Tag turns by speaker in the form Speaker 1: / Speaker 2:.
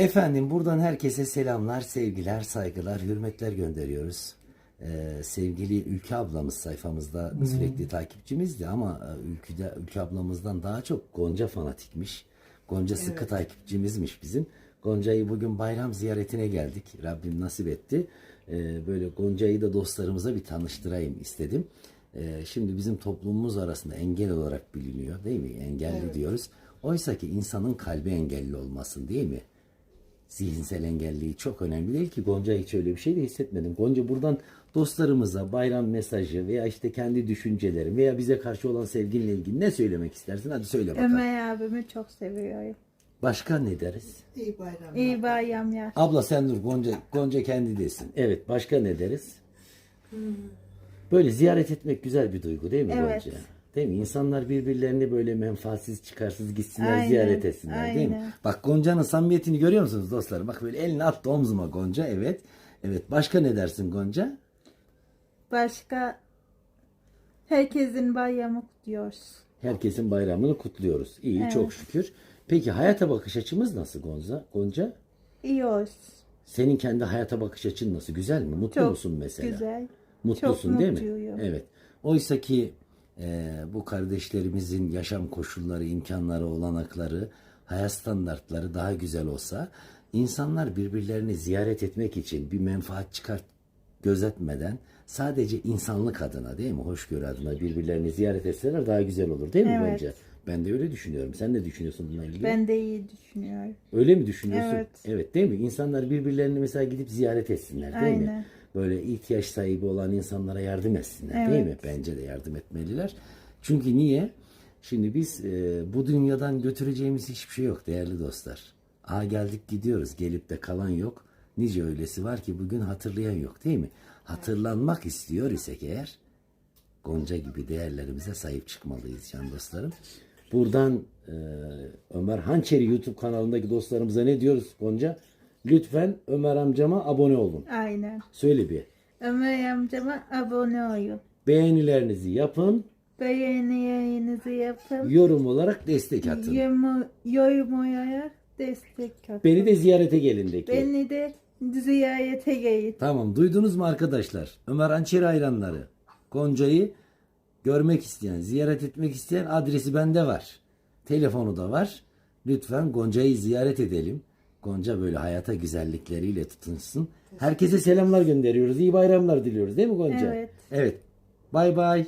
Speaker 1: Efendim buradan herkese selamlar, sevgiler, saygılar, hürmetler gönderiyoruz. Ee, sevgili Ülke ablamız sayfamızda sürekli takipçimizdi ama e, Ülkü'de Ülke ablamızdan daha çok Gonca fanatikmiş. Gonca sıkı takipçimizmiş bizim. Gonca'yı bugün bayram ziyaretine geldik. Rabbim nasip etti. Ee, böyle Gonca'yı da dostlarımıza bir tanıştırayım istedim. Ee, şimdi bizim toplumumuz arasında engel olarak biliniyor değil mi? Engelli diyoruz. Oysa ki insanın kalbi engelli olmasın değil mi? Zihinsel engelliği çok önemli değil ki Gonca hiç öyle bir şey de hissetmedim. Gonca buradan dostlarımıza bayram mesajı veya işte kendi düşüncelerin veya bize karşı olan sevginle ilgili ne söylemek istersin? Hadi söyle bakalım.
Speaker 2: Ömer abimi çok seviyorum.
Speaker 1: Başka ne deriz?
Speaker 3: İyi bayramlar.
Speaker 2: İyi bayramlar.
Speaker 1: Abla sen dur Gonca, Gonca kendi desin. Evet başka ne deriz? Böyle ziyaret etmek güzel bir duygu değil mi
Speaker 2: Evet.
Speaker 1: Gonca? Değil mi? İnsanlar birbirlerini böyle menfaatsiz çıkarsız gitsinler
Speaker 2: Aynen,
Speaker 1: ziyaret etsinler değil mi?
Speaker 2: aynen.
Speaker 1: Bak Gonca'nın samimiyetini görüyor musunuz dostlar? Bak böyle elini attı omzuma Gonca evet. Evet başka ne dersin Gonca?
Speaker 2: Başka herkesin bayramı kutluyoruz.
Speaker 1: Herkesin bayramını kutluyoruz. İyi
Speaker 2: Evet.
Speaker 1: çok şükür. Peki hayata bakış açımız nasıl Gonca? Gonca?
Speaker 2: İyi olsun.
Speaker 1: Senin kendi hayata bakış açın nasıl? Güzel mi? Mutlu
Speaker 2: Çok
Speaker 1: musun mesela?
Speaker 2: güzel.
Speaker 1: Mutlusun
Speaker 2: Çok
Speaker 1: değil mi? Evet. Oysa ki e, bu kardeşlerimizin yaşam koşulları, imkanları, olanakları, hayat standartları daha güzel olsa insanlar birbirlerini ziyaret etmek için bir menfaat çıkart gözetmeden sadece insanlık adına değil mi? Hoşgörü adına birbirlerini ziyaret etseler daha güzel olur değil mi
Speaker 2: Evet.
Speaker 1: Gonca? Ben de öyle düşünüyorum. Sen ne düşünüyorsun bununla ilgili?
Speaker 2: Ben de iyi düşünüyorum.
Speaker 1: Öyle mi düşünüyorsun?
Speaker 2: Evet.
Speaker 1: Evet değil mi? İnsanlar birbirlerini mesela gidip ziyaret etsinler değil mi? Böyle ihtiyaç sahibi olan insanlara yardım etsinler değil mi?
Speaker 2: Evet.
Speaker 1: Bence de yardım etmeliler. Çünkü niye? Şimdi biz e, bu dünyadan götüreceğimiz hiçbir şey yok değerli dostlar. Aa geldik gidiyoruz. Gelip de kalan yok. Nice öylesi var ki bugün hatırlayan yok değil mi? Hatırlanmak istiyor isek eğer Gonca gibi değerlerimize sahip çıkmalıyız can dostlarım. Buradan e, Ömer Hançeri YouTube kanalındaki dostlarımıza ne diyoruz Gonca? Lütfen Ömer amcama abone olun.
Speaker 2: Aynen.
Speaker 1: Söyle bir.
Speaker 2: Ömer amcama abone olun.
Speaker 1: Beğenilerinizi yapın.
Speaker 2: Beğenilerinizi yapın.
Speaker 1: Yorum olarak destek atın.
Speaker 2: Yorum, yorum olarak destek atın.
Speaker 1: Beni de ziyarete gelin de ki.
Speaker 2: Beni de ziyarete gelin.
Speaker 1: Tamam duydunuz mu arkadaşlar? Ömer Hançeri hayranları. Gonca'yı görmek isteyen, ziyaret etmek isteyen adresi bende var. Telefonu da var. Lütfen Gonca'yı ziyaret edelim. Gonca böyle hayata güzellikleriyle tutunsun. Herkese selamlar gönderiyoruz. İyi bayramlar diliyoruz değil mi Gonca?
Speaker 2: Evet.
Speaker 1: Evet. Bay bay.